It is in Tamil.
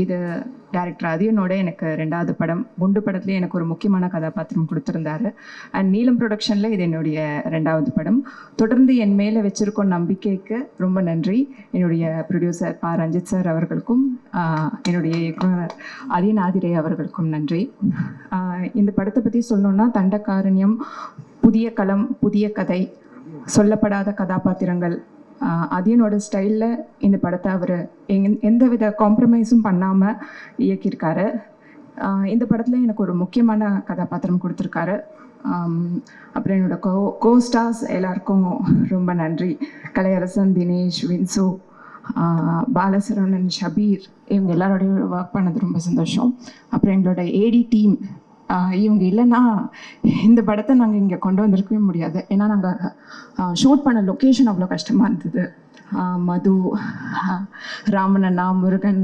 இது டேரக்டர் அதியனோட எனக்கு ரெண்டாவது படம் குண்டு படத்துலேயே எனக்கு ஒரு முக்கியமான கதாபாத்திரம் கொடுத்துருந்தாரு. அண்ட் நீலம் ப்ரொடக்ஷனில் இது என்னுடைய ரெண்டாவது படம். தொடர்ந்து என் மேலே வச்சுருக்கும் நம்பிக்கைக்கு ரொம்ப நன்றி. என்னுடைய ப்ரொடியூசர் பா ரஞ்சித் சார் அவர்களுக்கும் என்னுடைய இயக்குனர் அதியன் ஆதிரே அவர்களுக்கும் நன்றி. இந்த படத்தை பற்றி சொல்லணுன்னா தண்டகாரண்யம் புதிய களம் புதிய கதை சொல்லப்படாத கதாபாத்திரங்கள் அதியனோட ஸ்டைலில் இந்த படத்தை அவர் எங் எந்த வித காம்ப்ரமைஸும் பண்ணாமல் இயக்கியிருக்காரு இந்த படத்தில் எனக்கு ஒரு முக்கியமான கதாபாத்திரம் கொடுத்துருக்காரு. அப்புறம் என்னோட கோ கோ ஸ்டார்ஸ் எல்லாருக்கும் ரொம்ப நன்றி. கலையரசன் தினேஷ் வின்சு பாலசரணன் பாலசரவணன் ஷபீர் இவங்க எல்லாரோடையும் ஒர்க் பண்ணது ரொம்ப சந்தோஷம். அப்புறம் எங்களோட ஏடி டீம் இவங்க இல்லைன்னா இந்த படத்தை நாங்கள் இங்கே கொண்டு வந்திருக்கவே முடியாது. ஏன்னா நாங்கள் ஷூட் பண்ண லொக்கேஷன் அவ்வளோ கஷ்டமாக இருந்தது. மது ஆஹ் ராமன் அண்ணா முருகன்